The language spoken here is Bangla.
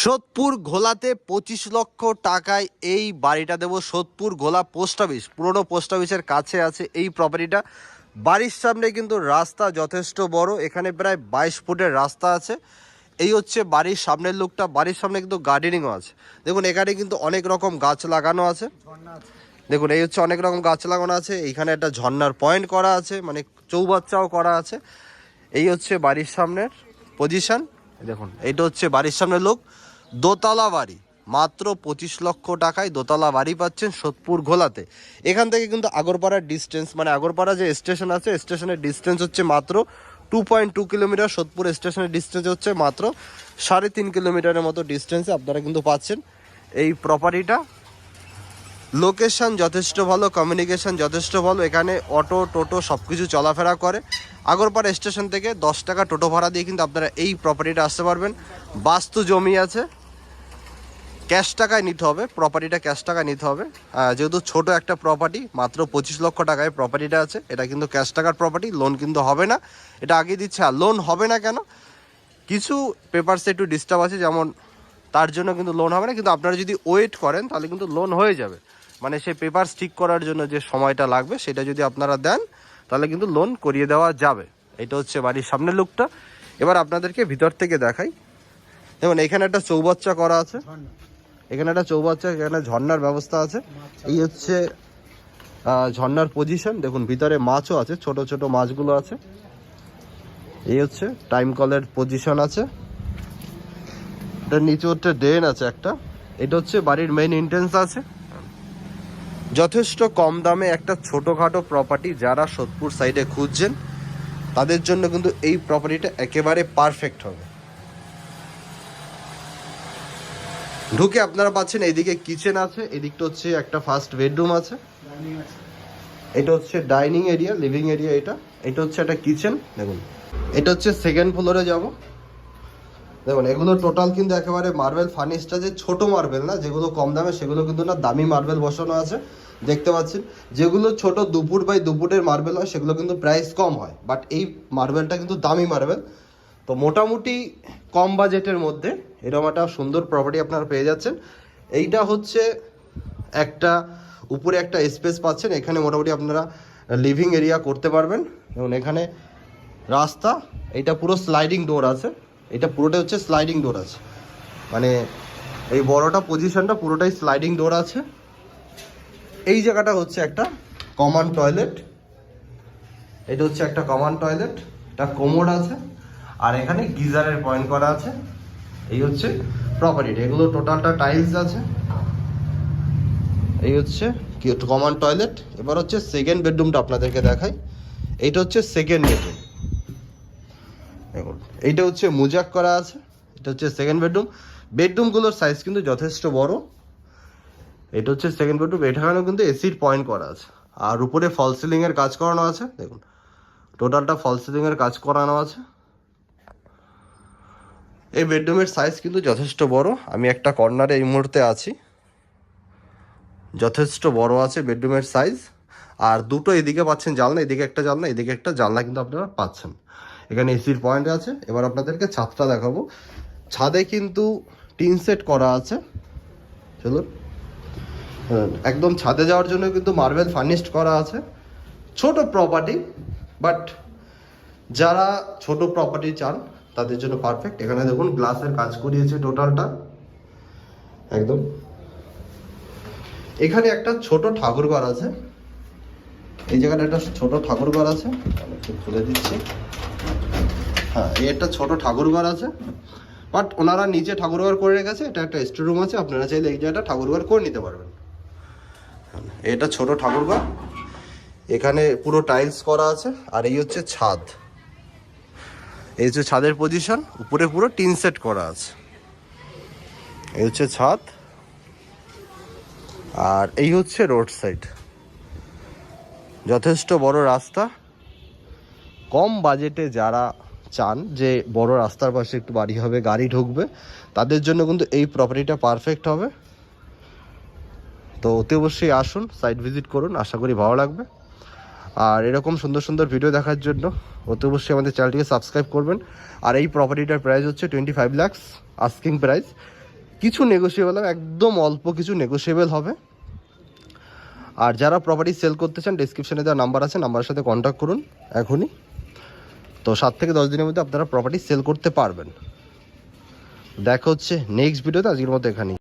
সোদপুর ঘোলাতে পঁচিশ লক্ষ টাকায় এই বাড়িটা দেবো। সোদপুর ঘোলা পোস্ট অফিস, পুরনো পোস্ট অফিসের কাছে আছে এই প্রপার্টিটা বাড়ির সামনে কিন্তু রাস্তা যথেষ্ট বড়, এখানে প্রায় বাইশ ফুটের রাস্তা আছে। এই হচ্ছে বাড়ির সামনের লুকটা বাড়ির সামনে কিন্তু গার্ডেনিংও আছে। দেখুন, এখানে কিন্তু অনেক রকম গাছ লাগানো আছে। দেখুন, এই হচ্ছে অনেক রকম গাছ লাগানো আছে। এইখানে একটা ঝর্নার পয়েন্ট করা আছে মানে চৌবাচ্চাও করা আছে। এই হচ্ছে বাড়ির সামনের পজিশন দেখুন, এইটা হচ্ছে বাড়ির সামনের লোক দোতলা বাড়ি। মাত্র পঁচিশ লক্ষ টাকায় দোতলা বাড়ি পাচ্ছেন সোদপুর ঘোলাতে। এখান থেকে কিন্তু আগরপাড়ার ডিস্টেন্স মানে আগরপাড়া যে স্টেশন আছে স্টেশনের ডিস্টেন্স হচ্ছে মাত্র two point two kilometre, Sodepur স্টেশনের ডিস্টেন্স হচ্ছে মাত্র সাড়ে তিন কিলোমিটারের মতো ডিস্টেন্সে আপনারা কিন্তু পাচ্ছেন এই প্রপার্টিটা লোকেশন যথেষ্ট ভালো কমিউনিকেশান যথেষ্ট ভালো, এখানে অটো টোটো সব কিছু চলাফেরা করে। আগরপাড়া স্টেশন থেকে দশ টাকা টোটো ভাড়া দিয়ে কিন্তু আপনারা এই প্রপার্টিটা আসতে পারবেন। বাস্তু জমি আছে। ক্যাশ টাকায় নিতে হবে প্রপার্টিটা ক্যাশ টাকায় নিতে হবে। যেহেতু ছোট একটা প্রপার্টি মাত্র পঁচিশ লক্ষ টাকায় প্রপার্টিটা আছে, এটা কিন্তু ক্যাশ টাকার প্রপার্টি লোন কিন্তু হবে না। এটা আগে দিচ্ছে, আর লোন হবে না কেন? কিছু পেপারসে একটু ডিস্টার্ব আছে, যেমন তার জন্য কিন্তু লোন হবে না, কিন্তু আপনারা যদি ওয়েট করেন, তাহলে কিন্তু লোন হয়ে যাবে। মানে সেই পেপারস ঠিক করার জন্য যে সময়টা লাগবে, সেটা যদি আপনারা দেন, তাহলে কিন্তু লোন করিয়ে দেওয়া যাবে। এটা হচ্ছে বাড়ির সামনের লুকটা এবার আপনাদেরকে ভিতর থেকে দেখাই। যেমন এখানে একটা চৌবাচ্চা করা আছে। এখানে একটা চৌবাচ্চা এখানে ঝর্ণার ব্যবস্থা আছে। এই হচ্ছে আহ, ঝর্ণার পজিশন দেখুন ভিতরে মাছও আছে ছোট ছোট মাছগুলো আছে। এই হচ্ছে টাইম কলের পজিশন আছে। এটার নিচে হচ্ছে ড্রেন আছে একটা। এটা হচ্ছে বাড়ির মেইন এন্ট্রেন্স আছে। যথেষ্ট কম দামে একটা ছোটোখাটো প্রপার্টি যারা সোদপুর সাইডে খুঁজছেন তাদের জন্য কিন্তু এই প্রপার্টিটা একেবারে পারফেক্ট হবে। ঢুকে আপনারা পাচ্ছেন, এইদিকে কিচেন আছে, এদিকটা হচ্ছে একটা ফার্স্ট বেডরুম আছে। এটা হচ্ছে ডাইনিং এরিয়া লিভিং এরিয়া এটা। এটা হচ্ছে একটা কিচেন দেখুন। এটা হচ্ছে সেকেন্ড ফ্লোরে যাব। দেখুন, এগুলো টোটাল কিন্তু একেবারে মার্বেল ফার্নিশটা যে ছোট মার্বেল না, যেগুলো কম দামে, সেগুলো কিন্তু না দামি মার্বেল বসানো আছে। দেখতে পাচ্ছেন, যেগুলো ছোট দুপুর বাই দুপুরের মার্বেল হয়, সেগুলো কিন্তু প্রাইস কম হয়। বাট এই মার্বেলটা কিন্তু দামি মার্বেল তো মোটামুটি কম বাজেটের মধ্যে এরকম একটা সুন্দর প্রপার্টি আপনারা পেয়ে যাচ্ছেন। এইটা হচ্ছে একটা, উপরে একটা স্পেস পাচ্ছেন। এখানে মোটামুটি আপনারা লিভিং এরিয়া করতে পারবেন। এবং এখানে রাস্তা এটা পুরো স্লাইডিং ডোর আছে। এটা পুরোটা হচ্ছে স্লাইডিং ডোর আছে। মানে এই বড়টা পজিশনটা পুরোটাই স্লাইডিং ডোর আছে। এই জায়গাটা হচ্ছে একটা কমন টয়লেট এটা হচ্ছে একটা কমন টয়লেট এটা কোমোড আছে। আর এখানে গিজারের পয়েন্ট করা আছে। এই হচ্ছে প্রপার্টিটা এগুলো টোটালটা টাইলস আছে। এই হচ্ছে কমন টয়লেট এবার হচ্ছে সেকেন্ড বেডরুমটা আপনাদেরকে দেখাই। এইটা হচ্ছে সেকেন্ড বেডরুম এইটা হচ্ছে মুজাক করা আছে। এটা হচ্ছে সেকেন্ড বেডরুম বেডরুমগুলোর সাইজ কিন্তু যথেষ্ট বড়। এটা হচ্ছে সেকেন্ড বেডরুম এখানেও কিন্তু এসির পয়েন্ট করা আছে। আর উপরে ফল সিলিং এর কাজ করানো আছে। দেখুন টোটালটা ফল সিলিং এর কাজ করানো আছে। এই বেডরুমের সাইজ কিন্তু যথেষ্ট বড়। আমি একটা কর্নারে এই মুহূর্তে আছি। যথেষ্ট বড় আছে বেডরুমের সাইজ আর দুটো এদিকে পাচ্ছেন জানলা, এদিকে একটা জানলা, এদিকে একটা জানলা কিন্তু আপনারা পাচ্ছেন। এখানে এসির পয়েন্ট আছে। এবার আপনাদেরকে ছাদটা দেখাবো। ছাদে কিন্তু টিন সেট করা আছে। চলুন। একদম ছাদে যাওয়ার জন্য কিন্তু মার্বেল ফার্নিশড করা আছে। ছোট প্রপার্টি বাট যারা ছোট প্রপার্টি চান তাদের জন্য পারফেক্ট এখানে দেখুন গ্লাসের কাজ করিয়েছে টোটালটা একদম। এখানে একটা ছোট ঠাকুর ঘর আছে। এই জায়গাটা একটা ছোট ঠাকুর ঘর আছে। খুলে দিচ্ছি। হ্যাঁ এই একটা ছোট ঠাকুর ঘর আছে। বাট ওনারা নিচে ঠাকুর ঘর করে রেখেছে। এটা একটা স্টোর রুম আছে। আপনারা চাইলে এই জায়গাটা ঠাকুর ঘর করে নিতে পারবেন। এটা ছোট ঠাকুর ঘর। এখানে পুরো টাইলস করা আছে। আর এই হচ্ছে ছাদ। এই হচ্ছে ছাদের পজিশন উপরে পুরো টিন সেট করা আছে। এই হচ্ছে ছাদ। আর এই হচ্ছে রোড সাইড। যথেষ্ট বড় রাস্তা। কম বাজেটে যারা চান যে বড় রাস্তার পাশে একটু বাড়ি হবে, গাড়ি ঢুকবে, তাদের জন্য কিন্তু এই প্রপার্টিটা পারফেক্ট হবে। তো অতি অবশ্যই আসুন সাইট ভিজিট করুন, আশা করি ভালো লাগবে। আর এরকম সুন্দর সুন্দর ভিডিও দেখার জন্য অতি অবশ্যই আমাদের চ্যানেলটিকে সাবস্ক্রাইব করবেন। আর এই প্রপার্টিটার প্রাইস হচ্ছে twenty five lakhs asking price কিছু নেগোসিয়েবল হবে একদম অল্প কিছু নেগোসিয়েবল হবে। আর যারা প্রপার্টি সেল করতে চান ডিসক্রিপশনে দেওয়া নাম্বার আছে নাম্বারের সাথে কন্ট্যাক্ট করুন এখনই। তো সাত থেকে দশ দিনের মধ্যে আপনারা প্রপার্টি সেল করতে পারবেন। দেখা হচ্ছে নেক্সট ভিডিওতে আজকের মতো এখানেই।